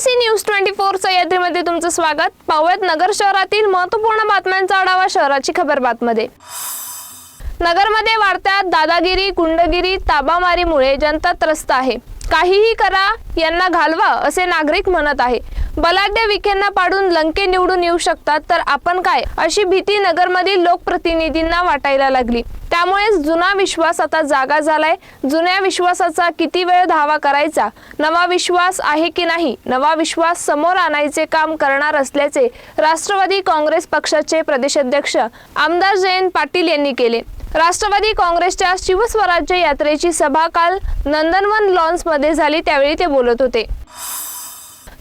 C news twenty four सह्याद्रीमध्ये तुमचं स्वागत. पावळ्यात नगर शहरातील महत्त्वपूर्ण बातम्यांचा आढावा शहराची खबरबातमध्ये नगरमध्ये वाढत्या दादागिरी गुंडगिरी ताबामारीमुळे जनता त्रस्त आहे. काहीही करा यांना घालवा असे नागरिक म्हणत आहे. बलाढ्य विखेंना पाडून लंके निवडून येऊ शकतात तर आपण काय? अशी भीती नगरमधील लोकप्रतिनिधींना वाटायला लागली. त्यामुळेच जुना विश्वास आता जागा झालाय. जुन्या विश्वासाचा किती वेळ धावा करायचा? नवा विश्वास आहे की नाही? नवा विश्वास समोर आणायचे काम करणार असल्याचे राष्ट्रवादी काँग्रेस पक्षाचे प्रदेशाध्यक्ष आमदार जयंत पाटील यांनी केले. राष्ट्रवादी काँग्रेसच्या शिवस्वराज्य यात्रेची सभा काल नंदनवन लॉन्समध्ये झाली त्यावेळी ते बोलत होते.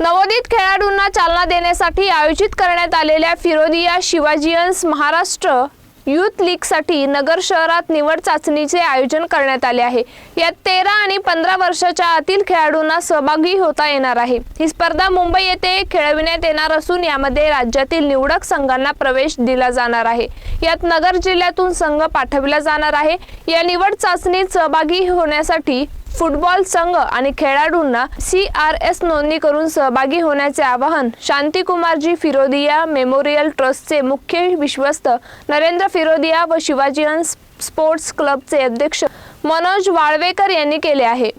नवोदित खेळाडूंना चालना देण्यासाठी आयोजित करण्यात आलेल्या फिरोदिया शिवाजीयन्स महाराष्ट्र युथ लीगसाठी नगर शहरात निवड चाचणीचे आयोजन करण्यात आले आहे. यात तेरा आणि पंधरा वर्षाच्या आतील खेळाडूंना सहभागी होता येणार आहे. ही स्पर्धा मुंबई येथे खेळविण्यात येणार असून यामध्ये राज्यातील निवडक संघांना प्रवेश दिला जाणार आहे. यात नगर जिल्ह्यातून संघ पाठविला जाणार आहे. या निवड चाचणीत सहभागी होण्यासाठी फुटबॉल संघ आणि खेळाडूंना सी आर एस नोंदणी करून सहभागी होण्याचे आवाहन शांतिकुमारजी फिरोदिया मेमोरियल ट्रस्टचे मुख्य विश्वस्त नरेंद्र फिरोदिया व शिवाजी स्पोर्ट्स क्लबचे अध्यक्ष मनोज वाळवेकर यांनी केले आहे.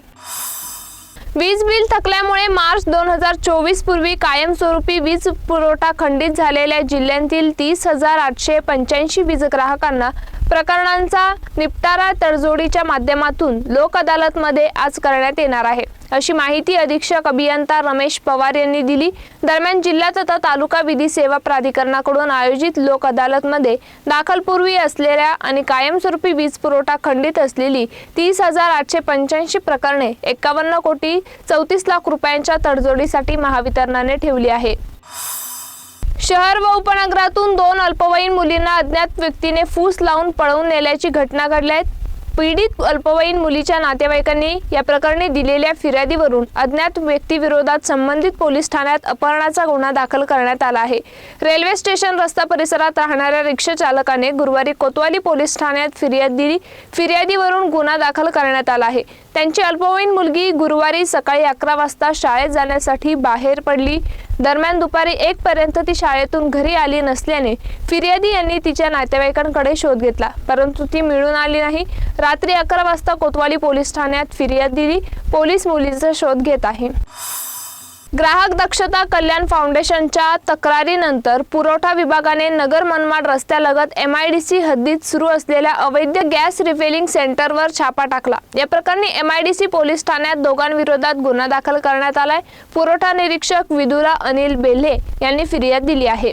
वीज बिल थकल्यामुळे मार्च दोन हजार चोवीस पूर्वी कायमस्वरूपी वीज पुरवठा खंडित झालेल्या जिल्ह्यांतील तीस हजार आठशे पंच्याऐंशी वीज ग्राहकांना प्रकरणांचा निपटारा तडजोडीच्या माध्यमातून लोक अदालतमध्ये आज करण्यात येणार आहे. अशी माहिती अधीक्षक अभियंता रमेश पवार यांनी दिली. दरम्यान जिल्हा तथा तालुका विधी सेवा प्राधिकरणाकडून आयोजित लोक अदालतमध्ये दाखलपूर्वी असलेल्या आणि कायमस्वरूपी वीज पुरवठा खंडित असलेली तीस हजार आठशे पंच्याऐंशी प्रकरणे एकावन्न कोटी चौतीस लाख रुपयांच्या तडजोडीसाठी महावितरणाने ठेवली आहे. शहर व उपनगरातून दोन अल्पवयीन मुलींना अज्ञात व्यक्तीने फूस लावून पळवून नेल्याची घटना घडल्या आहेत पीडित अल्पवयीन मुलीच्या नातेवाईकांनी या प्रकरणी दिलेल्या फिर्यादीवरून अज्ञात व्यक्तीविरोधात संबंधित पोलीस ठाण्यात अपहरणाचा गुन्हा दाखल करण्यात आला आहे. रेल्वे स्टेशन रस्ता परिसरात राहणाऱ्या रिक्षा चालकाने गुरुवारी कोतवाली पोलीस ठाण्यात फिर्याद दिली फिर्यादीवरून गुन्हा दाखल करण्यात आला आहे. त्यांची अल्पवयीन मुलगी गुरुवारी सकाळी अकरा वाजता शाळेत जाण्यासाठी बाहेर पडली. दरम्यान दुपारी एक पर्यंत ती शाळेतून घरी आली नसल्याने फिर्यादी यांनी तिच्या नातेवाईकांकडे शोध घेतला. परंतु ती मिळून आली नाही. रात्री अकरा वाजता कोतवाली पोलीस ठाण्यात फिर्याद दिली. पोलीस मुलीचा शोध घेत आहे. ग्राहक दक्षता कल्याण फाउंडेशनच्या तक्रारीनंतर पुरवठा विभागाने नगर मनमाड रस्त्यालगत एम आय डी सी हद्दीत सुरू असलेल्या अवैध गॅस रिफिलिंग सेंटरवर छापा टाकला. या प्रकरणी M I D C police ठाण्यात दोघांविरोधात गुन्हा दाखल करण्यात आलाय. पुरवठा निरीक्षक विदुरा अनिल बेल्हे यांनी फिर्याद दिली आहे.